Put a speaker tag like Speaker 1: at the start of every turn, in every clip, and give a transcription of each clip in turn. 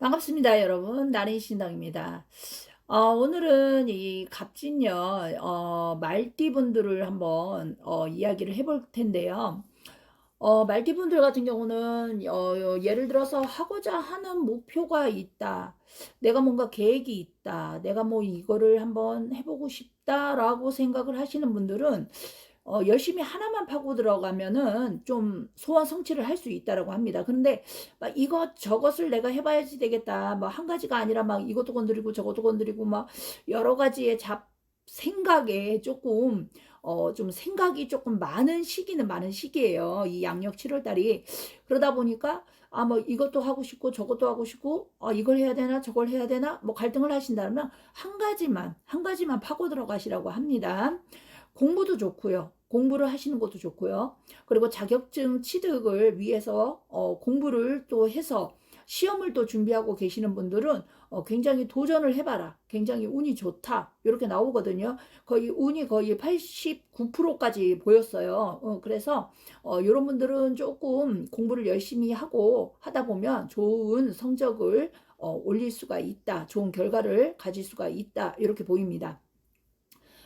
Speaker 1: 반갑습니다, 여러분. 나린 신당입니다. 어, 오늘은 이 갑진년 어, 말띠분들을 한번 어, 이야기를 해볼 텐데요. 어, 말띠분들 같은 경우는 어, 예를 들어서 하고자 하는 목표가 있다. 내가 뭔가 계획이 있다. 내가 뭐 이거를 한번 해보고 싶다라고 생각을 하시는 분들은 어, 열심히 하나만 파고 들어가면은 좀 소원 성취를 할 수 있다라고 합니다. 그런데 막 이것 저것을 내가 해봐야지 되겠다. 뭐 한 가지가 아니라 막 이것도 건드리고 저것도 건드리고 막 여러 가지의 잡 생각에 조금 어 좀 생각이 조금 많은 시기는 많은 시기예요. 이 양력 7월 달이 그러다 보니까 아 뭐 이것도 하고 싶고 저것도 하고 싶고 어 이걸 해야 되나 저걸 해야 되나 뭐 갈등을 하신다면 한 가지만 한 가지만 파고 들어가시라고 합니다. 공부도 좋고요. 공부를 하시는 것도 좋고요. 그리고 자격증 취득을 위해서 어, 공부를 또 해서 시험을 또 준비하고 계시는 분들은 어, 굉장히 도전을 해봐라. 굉장히 운이 좋다. 이렇게 나오거든요. 거의 운이 거의 89%까지 보였어요. 어, 그래서 어, 이런 분들은 조금 공부를 열심히 하고 하다 보면 좋은 성적을 어, 올릴 수가 있다. 좋은 결과를 가질 수가 있다. 이렇게 보입니다.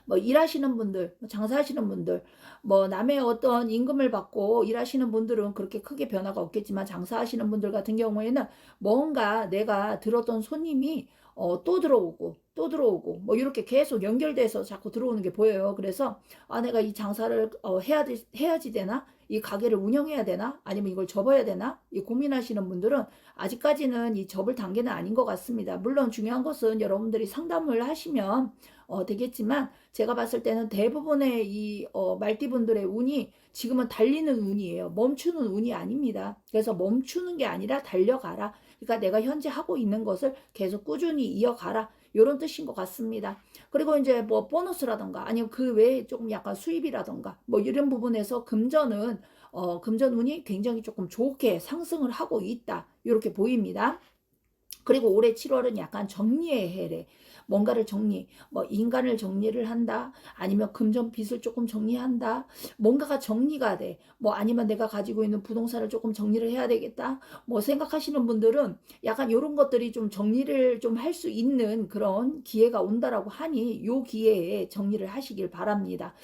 Speaker 1: 뭐 일하시는 분들, 뭐 장사하시는 분들, 뭐 남의 어떤 임금을 받고 일하시는 분들은 그렇게 크게 변화가 없겠지만 장사하시는 분들 같은 경우에는 뭔가 내가 들었던 손님이 어, 또 들어오고 또 들어오고 뭐 이렇게 계속 연결돼서 자꾸 들어오는 게 보여요. 그래서 아 내가 이 장사를 어, 해야 돼, 해야지 되나? 이 가게를 운영해야 되나? 아니면 이걸 접어야 되나? 이 고민하시는 분들은 아직까지는 이 접을 단계는 아닌 것 같습니다. 물론 중요한 것은 여러분들이 상담을 하시면 어, 되겠지만 제가 봤을 때는 대부분의 이 어, 말띠분들의 운이 지금은 달리는 운이에요. 멈추는 운이 아닙니다. 그래서 멈추는 게 아니라 달려가라. 그러니까 내가 현재 하고 있는 것을 계속 꾸준히 이어가라. 이런 뜻인 것 같습니다. 그리고 이제 뭐 보너스라던가 아니면 그 외에 조금 약간 수입이라던가 뭐 이런 부분에서 금전은 어, 금전 운이 굉장히 조금 좋게 상승을 하고 있다. 이렇게 보입니다. 그리고 올해 7월은 약간 정리의 해래. 뭔가를 정리, 뭐 인간을 정리를 한다, 아니면 금전 빚을 조금 정리한다, 뭔가가 정리가 돼, 뭐 아니면 내가 가지고 있는 부동산을 조금 정리를 해야 되겠다, 뭐 생각하시는 분들은 약간 이런 것들이 좀 정리를 좀 할 수 있는 그런 기회가 온다라고 하니 요 기회에 정리를 하시길 바랍니다.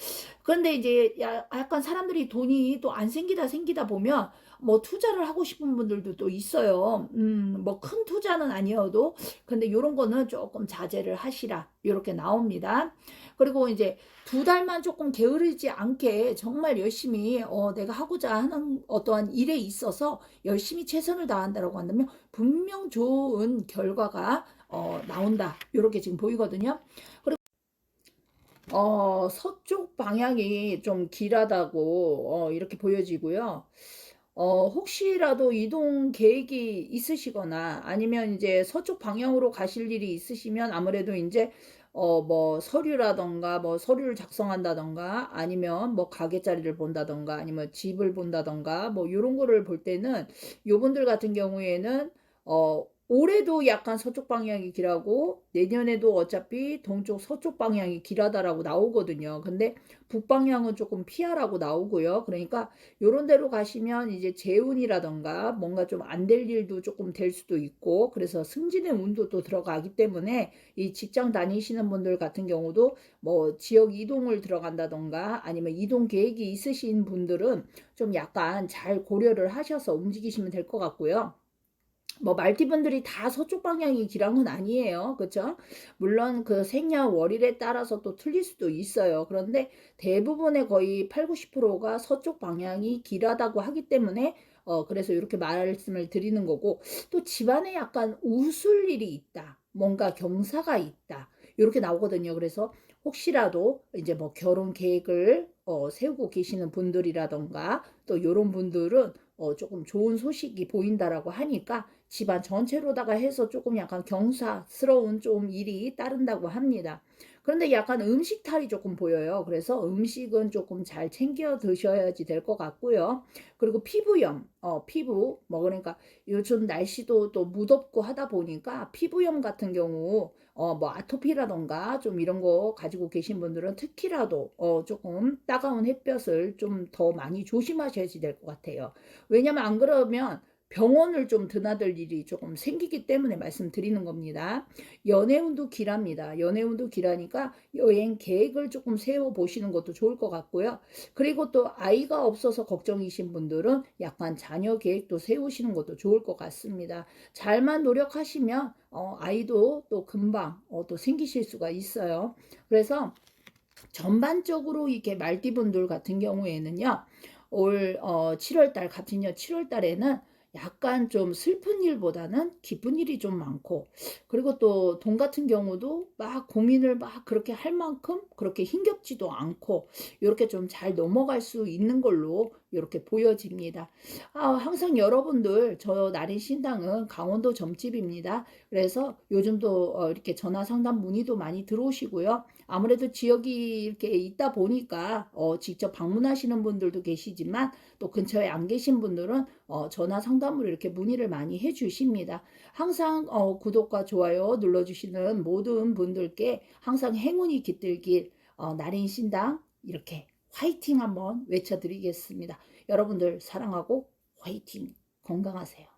Speaker 1: 그런데 이제 약간 사람들이 돈이 또 안 생기다 생기다 보면 뭐 투자를 하고 싶은 분들도 또 있어요. 음, 뭐 큰 투자는 아니어도 근데 이런 거는 조금 자제를 하시라. 이렇게 나옵니다. 그리고 이제 두 달만 조금 게으르지 않게 정말 열심히 어, 내가 하고자 하는 어떠한 일에 있어서 열심히 최선을 다한다라고 한다면 분명 좋은 결과가 어, 나온다. 이렇게 지금 보이거든요. 그리고 어, 서쪽 방향이 좀 길하다고 어, 이렇게 보여지고요. 어, 혹시라도 이동 계획이 있으시거나 아니면 이제 서쪽 방향으로 가실 일이 있으시면 아무래도 이제 어, 뭐 서류라던가 뭐 서류를 작성한다던가 아니면 뭐 가게 자리를 본다던가 아니면 집을 본다던가 뭐 이런 거를 볼 때는 요분들 같은 경우에는 어, 올해도 약간 서쪽 방향이 길하고 내년에도 어차피 동쪽 서쪽 방향이 길하다라고 나오거든요. 근데 북방향은 조금 피하라고 나오고요. 그러니까 요런 데로 가시면 이제 재운이라던가 뭔가 좀 안 될 일도 조금 될 수도 있고 그래서 승진의 운도 또 들어가기 때문에 이 직장 다니시는 분들 같은 경우도 뭐 지역 이동을 들어간다던가 아니면 이동 계획이 있으신 분들은 좀 약간 잘 고려를 하셔서 움직이시면 될 것 같고요. 뭐 말티분들이 다 서쪽 방향이 길한 건 아니에요. 그렇죠? 물론 그 생년월일에 따라서 또 틀릴 수도 있어요. 그런데 대부분의 거의 8, 90%가 서쪽 방향이 길하다고 하기 때문에 어 그래서 이렇게 말씀을 드리는 거고 또 집안에 약간 웃을 일이 있다. 뭔가 경사가 있다. 이렇게 나오거든요. 그래서 혹시라도 이제 뭐 결혼 계획을 어, 세우고 계시는 분들이라던가 또 이런 분들은 어, 조금 좋은 소식이 보인다라고 하니까 집안 전체로다가 해서 조금 약간 경사스러운 좀 일이 따른다고 합니다. 그런데 약간 음식 탈이 조금 보여요. 그래서 음식은 조금 잘 챙겨 드셔야지 될 것 같고요. 그리고 피부염, 어, 피부, 뭐 그러니까 요즘 날씨도 또 무덥고 하다 보니까 피부염 같은 경우 어, 뭐 아토피라던가 좀 이런 거 가지고 계신 분들은 특히라도 어, 조금 따가운 햇볕을 좀 더 많이 조심하셔야지 될 것 같아요. 왜냐면 안 그러면 병원을 좀 드나들 일이 조금 생기기 때문에 말씀드리는 겁니다. 연애운도 길합니다. 연애운도 길하니까 여행 계획을 조금 세워 보시는 것도 좋을 것 같고요. 그리고 또 아이가 없어서 걱정이신 분들은 약간 자녀 계획도 세우시는 것도 좋을 것 같습니다. 잘만 노력하시면 어, 아이도 또 금방 어, 또 생기실 수가 있어요. 그래서 전반적으로 이렇게 말띠분들 같은 경우에는요. 올 어, 7월달 갑진년 7월달에는 약간 좀 슬픈 일보다는 기쁜 일이 좀 많고 그리고 또 돈 같은 경우도 막 고민을 막 그렇게 할 만큼 그렇게 힘겹지도 않고 이렇게 좀 잘 넘어갈 수 있는 걸로 이렇게 보여집니다. 아, 항상 여러분들 저 나린 신당은 강원도 점집입니다. 그래서 요즘도 어, 이렇게 전화 상담 문의도 많이 들어오시고요. 아무래도 지역이 이렇게 있다 보니까 어, 직접 방문하시는 분들도 계시지만 또 근처에 안 계신 분들은 어, 전화 상담으로 이렇게 문의를 많이 해주십니다. 항상 어, 구독과 좋아요 눌러주시는 모든 분들께 항상 행운이 깃들길 어, 나린 신당 이렇게 화이팅 한번 외쳐드리겠습니다. 여러분들 사랑하고 화이팅 건강하세요.